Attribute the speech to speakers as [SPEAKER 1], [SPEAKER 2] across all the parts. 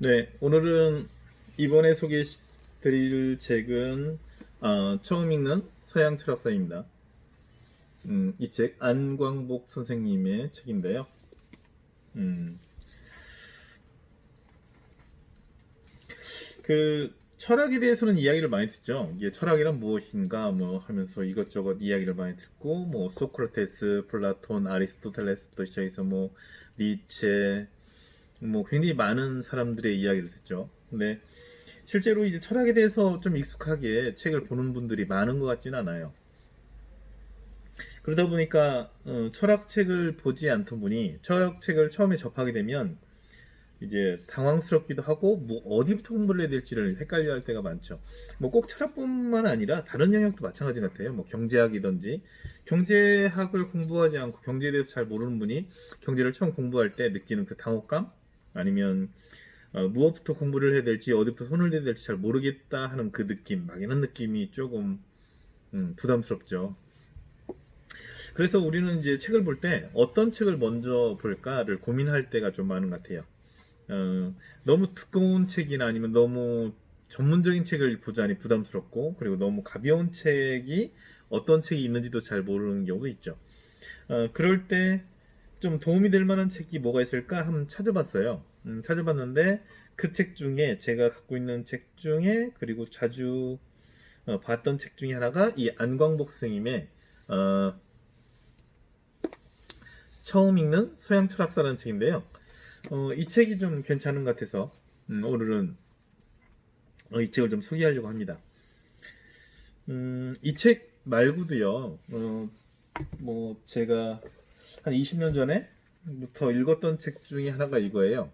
[SPEAKER 1] 네, 오늘은 이번에 소개드릴 책은 어, 처음 읽는 서양 철학사입니다. 음, 이 책 안광복 선생님의 책인데요. 음, 그 철학에 대해서는 이야기를 많이 듣죠. 이게 철학이란 무엇인가 뭐 하면서 이것저것 이야기를 많이 듣고 뭐 소크라테스, 플라톤, 아리스토텔레스부터 시작해서 뭐 니체 뭐 굉장히 많은 사람들의 이야기를 듣죠. 근데 실제로 이제 철학에 대해서 좀 익숙하게 책을 보는 분들이 많은 것 같지는 않아요. 그러다 보니까 어, 철학책을 보지 않던 분이 철학책을 처음에 접하게 되면 이제 당황스럽기도 하고 뭐 어디부터 공부를 해야 될지를 헷갈려 할 때가 많죠. 뭐 꼭 철학뿐만 아니라 다른 영역도 마찬가지 같아요. 뭐 경제학이든지 경제학을 공부하지 않고 경제에 대해서 잘 모르는 분이 경제를 처음 공부할 때 느끼는 그 당혹감 아니면 어, 무엇부터 공부를 해야 될지 어디부터 손을 대야 될지 잘 모르겠다 하는 그 느낌 막연한 느낌이 조금 음, 부담스럽죠. 그래서 우리는 이제 책을 볼 때 어떤 책을 먼저 볼까를 고민할 때가 좀 많은 것 같아요. 어, 너무 두꺼운 책이나 아니면 너무 전문적인 책을 보자니 부담스럽고 그리고 너무 가벼운 책이 어떤 책이 있는지도 잘 모르는 경우도 있죠. 어, 그럴 때 좀 도움이 될 만한 책이 뭐가 있을까 한번 찾아봤어요. 음, 찾아봤는데 그 책 중에 제가 갖고 있는 책 중에 그리고 자주 어, 봤던 책 중에 하나가 이 안광복 스님의 어, 처음 읽는 서양 철학사라는 책인데요. 어, 이 책이 좀 괜찮은 것 같아서 음, 오늘은 어, 이 책을 좀 소개하려고 합니다. 음, 이 책 말고도요. 어, 뭐 제가 한 20년 전에부터 읽었던 책 중에 하나가 이거예요.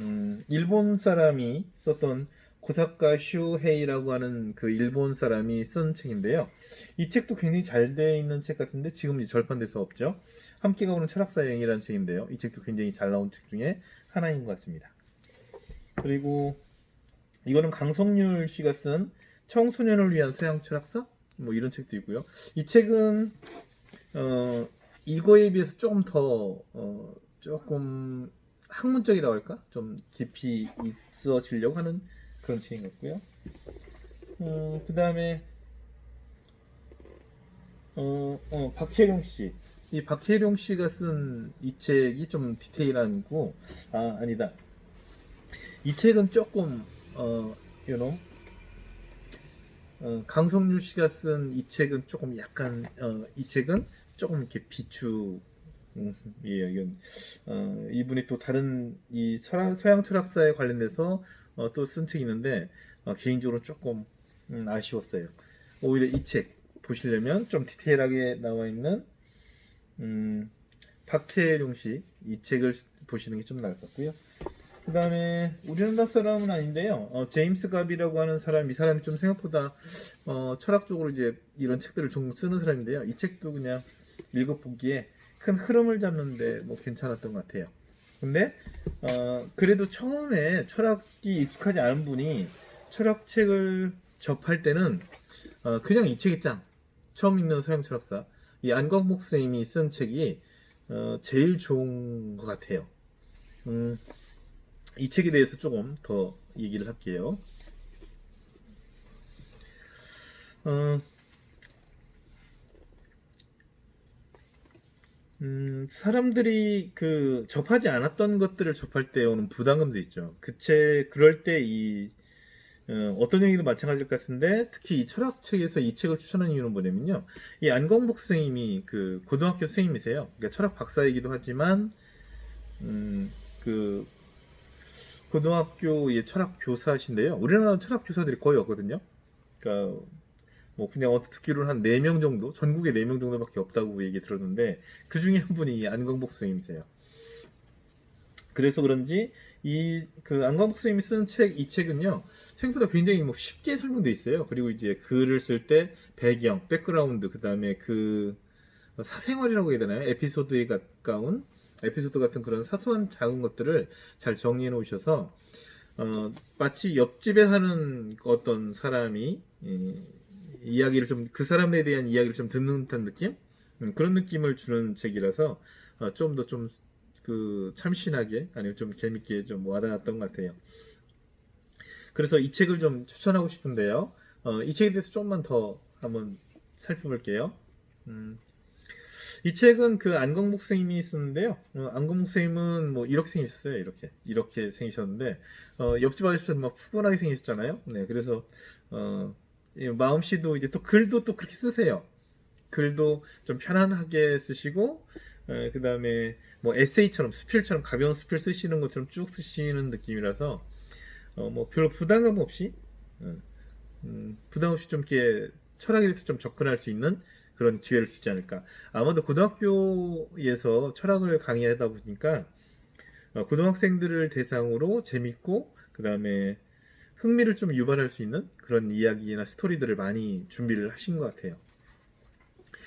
[SPEAKER 1] 음, 일본 사람이 썼던 고사카 슈헤이라고 하는 그 일본 사람이 쓴 책인데요. 이 책도 굉장히 잘 돼 있는 책 같은데 지금 절판돼서 없죠. 함께 가보는 철학사 여행이라는 책인데요. 이 책도 굉장히 잘 나온 책 중에 하나인 것 같습니다. 그리고 이거는 강성률 씨가 쓴 청소년을 위한 서양 철학사 뭐 이런 책도 있고요. 이 책은 어, 이거에 비해서 조금 더 어, 조금 학문적이라고 할까? 좀 깊이 있어지려고 하는 그런 책인 것 같고요. 어, 그 다음에 어, 어, 박혜룡 씨. 이 박혜룡 씨가 쓴 이 책이 좀 디테일한 거. 아, 아니다. 이 책은 조금 어, you know, 어, 강성률 씨가 쓴 이 책은 조금 약간 어, 이 책은 조금 이렇게 비추 음, 예, 이건 어, 이분이 또 다른 이 서양, 서양 철학사에 관련돼서 어, 또쓴 책이 있는데 어, 개인적으로 조금 음, 아쉬웠어요. 오히려 이 책 보시려면 좀 디테일하게 나와 있는 음, 박혜룡 씨 이 책을 보시는 게 좀 나을 것 같고요. 그 다음에 우리나라 사람은 아닌데요. 어, 제임스 갑이라고 하는 사람, 이 사람이 좀 생각보다 어, 철학적으로 이제 이런 책들을 좀 쓰는 사람인데요. 이 책도 그냥 읽어보기에 큰 흐름을 잡는데 뭐 괜찮았던 것 같아요. 근데 어, 그래도 처음에 철학이 익숙하지 않은 분이 철학책을 접할 때는 어, 그냥 이 책이 짱 처음 읽는 서양 철학사 이 안광복 선생님이 쓴 책이 어, 제일 좋은 것 같아요. 음, 이 책에 대해서 조금 더 얘기를 할게요. 어, 음, 사람들이 그 접하지 않았던 것들을 접할 때 오는 부담감도 있죠. 그책 그럴 때이 어, 떤 얘기도 마찬가지일 것 같은데 특히 이 철학책에서 이 책을 추천한 이유는 뭐냐면요. 이 안광복 선생님이 그 고등학교 선생님이세요. 그러니까 철학 박사이기도 하지만 음, 그 고등학교의 철학 교사신데요. 우리나라 철학 교사들이 거의 없거든요. 그러니까 뭐 그냥 어떻게 듣기로는 한 4명 정도, 전국에 4명 정도밖에 없다고 얘기 들었는데 그 중에 한 분이 안광복 선생님이세요. 그래서 그런지 이 그 안광복 선생님이 쓴 책 이 책은요 생각보다 굉장히 뭐 쉽게 설명돼 있어요. 그리고 이제 글을 쓸 때 배경, 백그라운드 그 다음에 그 사생활이라고 해야 되나요? 에피소드에 가까운 에피소드 같은 그런 사소한 작은 것들을 잘 정리해 놓으셔서 어, 마치 옆집에 사는 어떤 사람이 이, 이야기를 좀 그 사람에 대한 이야기를 좀 듣는 듯한 느낌 음, 그런 느낌을 주는 책이라서 어, 좀더 좀 그 참신하게 아니면 좀 재밌게 좀 와닿았던 것 같아요. 그래서 이 책을 좀 추천하고 싶은데요. 어, 이 책에 대해서 조금만 더 한번 살펴볼게요. 음, 이 책은 그 안광목 선생님이 쓰는데요. 어, 안광목 선생님은 뭐 이렇게 생기셨어요. 이렇게 이렇게 생기셨는데 어, 옆집 아저씨도 막 푸근하게 생기셨잖아요. 네, 그래서 어, 이 마음씨도 이제 또 글도 또 그렇게 쓰세요. 글도 좀 편안하게 쓰시고 그 다음에 뭐 에세이처럼 수필처럼 가벼운 수필 쓰시는 것처럼 쭉 쓰시는 느낌이라서 어, 뭐 별로 부담감 없이 어, 음, 부담 없이 좀 이렇게 철학에 대해서 좀 접근할 수 있는 그런 기회를 주지 않을까. 아마도 고등학교에서 철학을 강의하다 보니까 어, 고등학생들을 대상으로 재밌고 그 다음에 흥미를 좀 유발할 수 있는 그런 이야기나 스토리들을 많이 준비를 하신 것 같아요.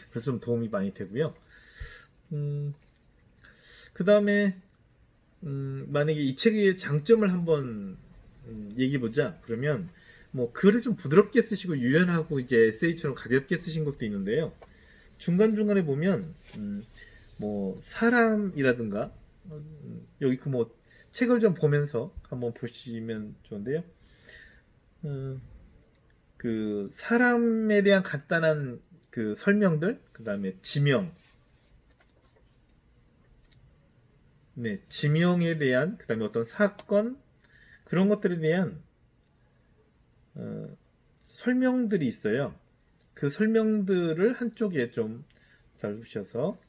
[SPEAKER 1] 그래서 좀 도움이 많이 되고요. 음, 그 다음에 음, 만약에 이 책의 장점을 한번 음, 얘기해 보자. 그러면 뭐 글을 좀 부드럽게 쓰시고 유연하고 이제 에세이처럼 가볍게 쓰신 것도 있는데요. 중간 중간에 보면 음, 뭐 사람이라든가 음, 여기 그 뭐 책을 좀 보면서 한번 보시면 좋은데요. 음, 그 사람에 대한 간단한 그 설명들, 그 다음에 지명, 네, 지명에 대한 그 다음에 어떤 사건 그런 것들에 대한 어, 설명들이 있어요. 그 설명들을 한쪽에 좀잘 주셔서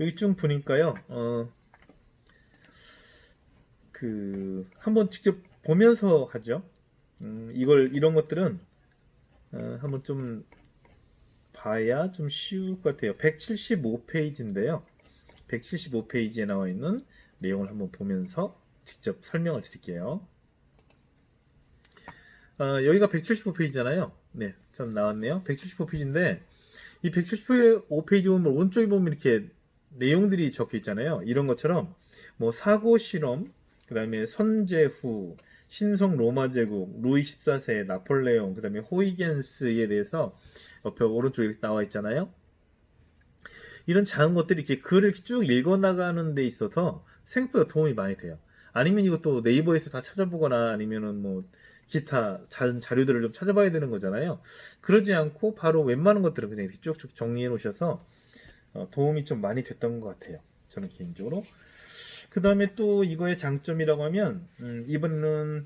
[SPEAKER 1] 여기 좀 보니까요. 어, 그 한번 직접 보면서 하죠. 음, 이걸 이런 것들은 어, 한번 좀 봐야 좀 쉬울 것 같아요. 175페이지인데요. 175페이지에 나와 있는 내용을 한번 보면서 직접 설명을 드릴게요. 어, 여기가 175페이지잖아요. 네, 전 나왔네요. 175페이지인데 이 175페이지 보면 오른쪽에 보면 이렇게 내용들이 적혀 있잖아요. 이런 것처럼 뭐 사고 실험, 그다음에 선제 후, 신성 로마 제국, 루이 14세, 나폴레옹, 그 다음에 호이겐스에 대해서 옆에 오른쪽에 나와 있잖아요. 이런 작은 것들이 이렇게 글을 쭉 읽어 나가는 데 있어서 생각보다 도움이 많이 돼요. 아니면 이것도 네이버에서 다 찾아보거나 아니면은 뭐 기타 자, 자료들을 좀 찾아봐야 되는 거잖아요. 그러지 않고 바로 웬만한 것들을 그냥 이렇게 쭉쭉 정리해 놓으셔서 어, 도움이 좀 많이 됐던 것 같아요. 저는 개인적으로. 그 다음에 또 이거의 장점이라고 하면 음, 이번은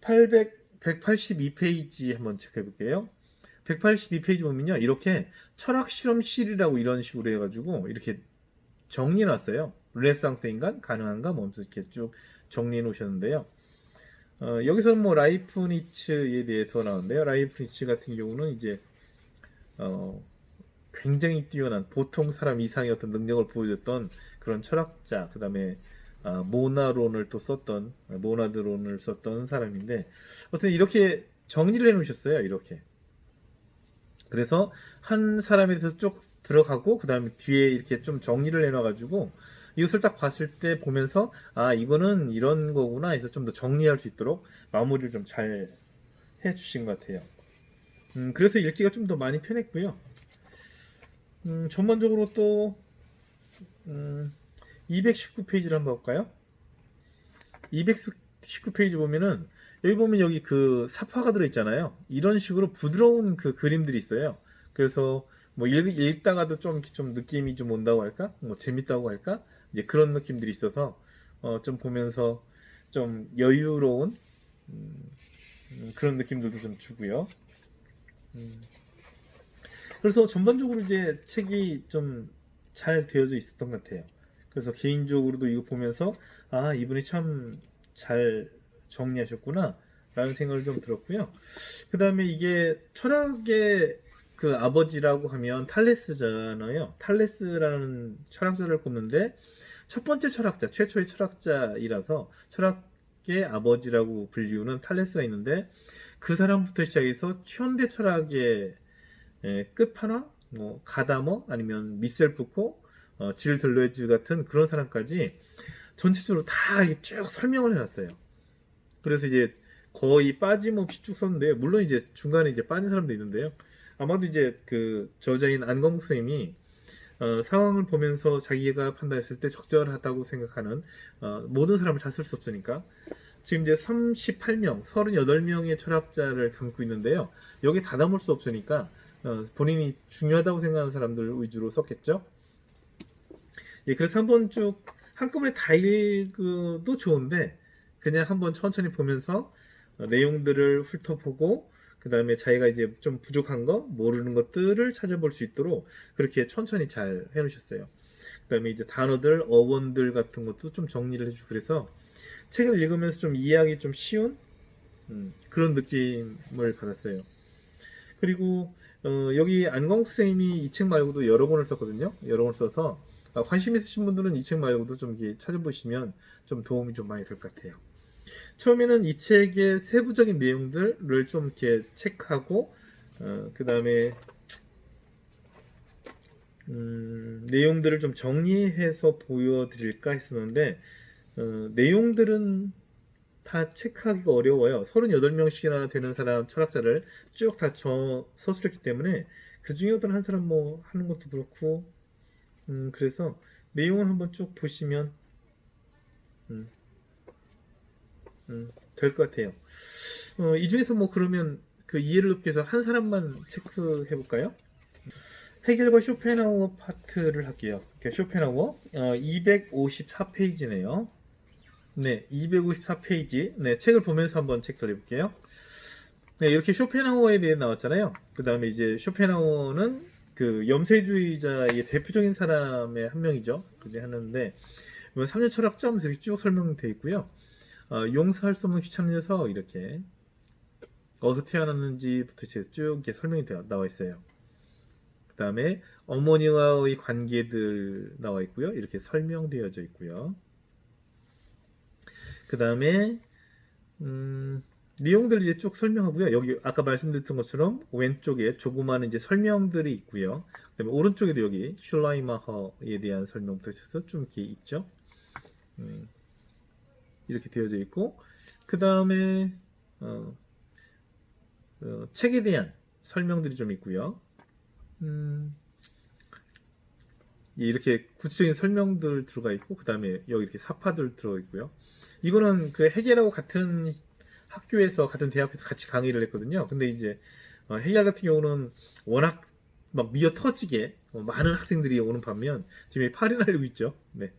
[SPEAKER 1] (800) 182페이지 한번 체크해 볼게요. 182페이지 보면요. 이렇게 철학 실험 실이라고 이런 식으로 해가지고 이렇게 정리해 놨어요. 르네상스 인간 가능한가? 뭐 이렇게 쭉 정리해 놓으셨는데요. 어, 여기서는 뭐 라이프니츠에 대해서 나오는데요. 라이프니츠 같은 경우는 이제 어, 굉장히 뛰어난 보통 사람 이상의 어떤 능력을 보여줬던 그런 철학자, 그 다음에 아, 모나론을 또 썼던 모나드론을 썼던 사람인데 어쨌든 이렇게 정리를 해놓으셨어요. 이렇게. 그래서 한 사람에 대해서 쭉 들어가고 그 다음에 뒤에 이렇게 좀 정리를 해놔가지고 이것을 딱 봤을 때 보면서 아 이거는 이런 거구나 해서 좀 더 정리할 수 있도록 마무리를 좀 잘 해주신 것 같아요. 음, 그래서 읽기가 좀 더 많이 편했고요. 음, 전반적으로 또 음, 219페이지를 한번 볼까요? 219페이지 보면은 여기 보면 여기 그 사파가 들어 있잖아요. 이런 식으로 부드러운 그 그림들이 있어요. 그래서 뭐 읽, 읽다가도 좀, 좀 느낌이 좀 온다고 할까? 뭐 재밌다고 할까? 이제 그런 느낌들이 있어서 어, 좀 보면서 좀 여유로운 음, 음, 그런 느낌들도 좀 주고요. 음. 그래서 전반적으로 이제 책이 좀 잘 되어져 있었던 것 같아요. 그래서 개인적으로도 이거 보면서 아 이분이 참 잘 정리하셨구나 라는 생각을 좀 들었고요. 그 다음에 이게 철학의 그 아버지라고 하면 탈레스잖아요. 탈레스라는 철학자를 꼽는데 첫 번째 철학자, 최초의 철학자이라서 철학의 아버지라고 불리우는 탈레스가 있는데 그 사람부터 시작해서 현대 철학의 끝판왕, 뭐 가다머 아니면 미셀 푸코, 어, 질 들레즈 같은 그런 사람까지 전체적으로 다 쭉 설명을 해놨어요. 그래서 이제 거의 빠짐없이 쭉 썼는데 물론 이제 중간에 이제 빠진 사람도 있는데요. 아마도 이제 그 저자인 안광목 선생님이 어, 상황을 보면서 자기가 판단했을 때 적절하다고 생각하는 어, 모든 사람을 다 쓸 수 없으니까 지금 이제 38명, 38명의 철학자를 담고 있는데요. 여기 다 담을 수 없으니까 어, 본인이 중요하다고 생각하는 사람들 위주로 썼겠죠. 예, 그래서 한번 쭉 한꺼번에 다 읽어도 좋은데 그냥 한번 천천히 보면서 어, 내용들을 훑어보고 그 다음에 자기가 이제 좀 부족한 거 모르는 것들을 찾아볼 수 있도록 그렇게 천천히 잘 해놓으셨어요. 그 다음에 이제 단어들, 어원들 같은 것도 좀 정리를 해주고 그래서 책을 읽으면서 좀 이해하기 좀 쉬운 음, 그런 느낌을 받았어요. 그리고 어, 여기 안광욱 선생님이 이 책 말고도 여러 권을 썼거든요. 여러 권을 써서 아, 관심 있으신 분들은 이 책 말고도 좀 찾아보시면 좀 도움이 좀 많이 될 것 같아요. 처음에는 이 책의 세부적인 내용들을 좀 이렇게 체크하고 어, 그 다음에 음, 내용들을 좀 정리해서 보여드릴까 했었는데 어, 내용들은 다 체크하기가 어려워요. 38명씩이나 되는 사람 철학자를 쭉다 서술했기 때문에 그 중에 어떤 한 사람 뭐 하는 것도 그렇고 음, 그래서 내용을 한번 쭉 보시면 음, 음, 될 것 같아요. 어, 이 중에서 뭐 그러면 그 이해를 돕기 위해서 한 사람만 체크해 볼까요? 해결과 쇼펜하우어 파트를 할게요. 쇼펜하우어 어, 254페이지네요. 네, 254페이지. 네, 책을 보면서 한번 체크를 해볼게요. 네, 이렇게 쇼펜하우어에 대해 나왔잖아요. 그 다음에 이제 쇼펜하우어는 그 염세주의자의 대표적인 사람의 한 명이죠. 그제 하는데 이번 3년 철학자 하면서 이렇게 쭉 설명되어 있고요. 어, 용서할 수 없는 귀찮은 녀석 이렇게 어디서 태어났는지부터 쭉 이렇게 설명이 되어 나와 있어요. 그 다음에 어머니와의 관계들 나와 있고요. 이렇게 설명되어져 있고요. 그 다음에 음, 내용들 이제 쭉 설명하고요. 여기 아까 말씀드렸던 것처럼 왼쪽에 조그마한 이제 설명들이 있고요. 그다음에 오른쪽에도 여기 슐라이마허에 대한 설명부터 있어서 좀 이렇게 있죠. 음, 이렇게 되어져 있고 그 다음에 어, 어, 책에 대한 설명들이 좀 있고요. 음, 예, 이렇게 구체적인 설명들 들어가 있고 그 다음에 여기 이렇게 사파들 들어 있고요. 이거는 그 해겔하고 같은 학교에서 같은 대학에서 같이 강의를 했거든요. 근데 이제 어, 해겔 같은 경우는 워낙 막 미어 터지게 어, 많은 학생들이 오는 반면 지금 팔이 날리고 있죠. 네.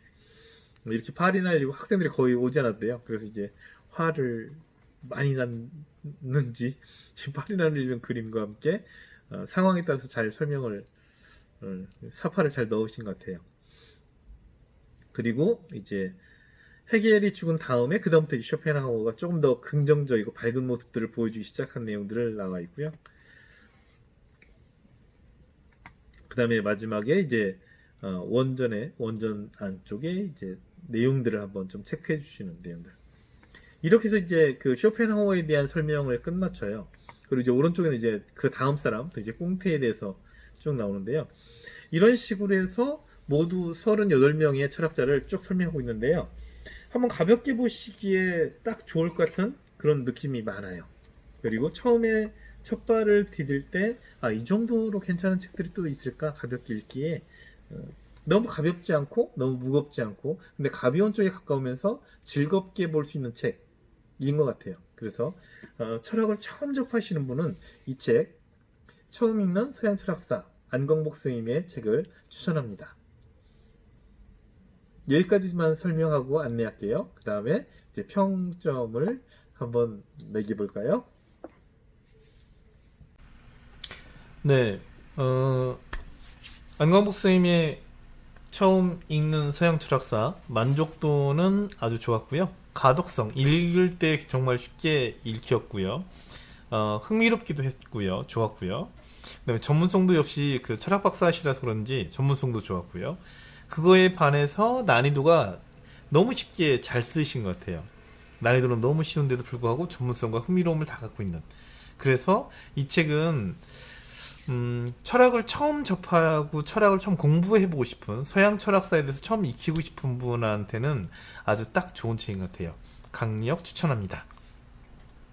[SPEAKER 1] 이렇게 팔이 날리고 학생들이 거의 오지 않았대요. 그래서 이제 화를 많이 났는지 팔이 날리는 그림과 함께 어, 상황에 따라서 잘 설명을 어, 사파를 잘 넣으신 것 같아요. 그리고 이제 헤겔이 죽은 다음에 그 다음부터 쇼펜하우어가 조금 더 긍정적이고 밝은 모습들을 보여주기 시작한 내용들을 나와 있고요. 그 다음에 마지막에 이제 어, 원전의 원전 안쪽에 이제 내용들을 한번 좀 체크해 주시는 내용들. 이렇게 해서 이제 그 쇼펜하우어에 대한 설명을 끝마쳐요. 그리고 이제 오른쪽에는 이제 그 다음 사람, 또 이제 꽁트에 대해서 쭉 나오는데요. 이런 식으로 해서 모두 38명의 철학자를 쭉 설명하고 있는데요. 한번 가볍게 보시기에 딱 좋을 것 같은 그런 느낌이 많아요. 그리고 처음에 첫 발을 디딜 때, 아, 이 정도로 괜찮은 책들이 또 있을까? 가볍게 읽기에. 어, 너무 가볍지 않고, 너무 무겁지 않고, 근데 가벼운 쪽에 가까우면서 즐겁게 볼 수 있는 책인 것 같아요. 그래서, 어, 철학을 처음 접하시는 분은 이 책, 처음 읽는 서양 철학사, 안광복 스님의 책을 추천합니다. 여기까지만 설명하고 안내할게요. 그 다음에 이제 평점을 한번 매겨볼까요? 네, 어, 안광복 선생님의 처음 읽는 서양 철학사 만족도는 아주 좋았고요. 가독성 읽을 때 정말 쉽게 읽혔고요. 어, 흥미롭기도 했고요. 좋았고요. 그다음에 전문성도 역시 그 철학 박사시라서 그런지 전문성도 좋았고요. 그거에 반해서 난이도가 너무 쉽게 잘 쓰신 것 같아요. 난이도는 너무 쉬운데도 불구하고 전문성과 흥미로움을 다 갖고 있는. 그래서 이 책은 음, 철학을 처음 접하고 철학을 처음 공부해보고 싶은 서양 철학사에 대해서 처음 익히고 싶은 분한테는 아주 딱 좋은 책인 것 같아요. 강력 추천합니다.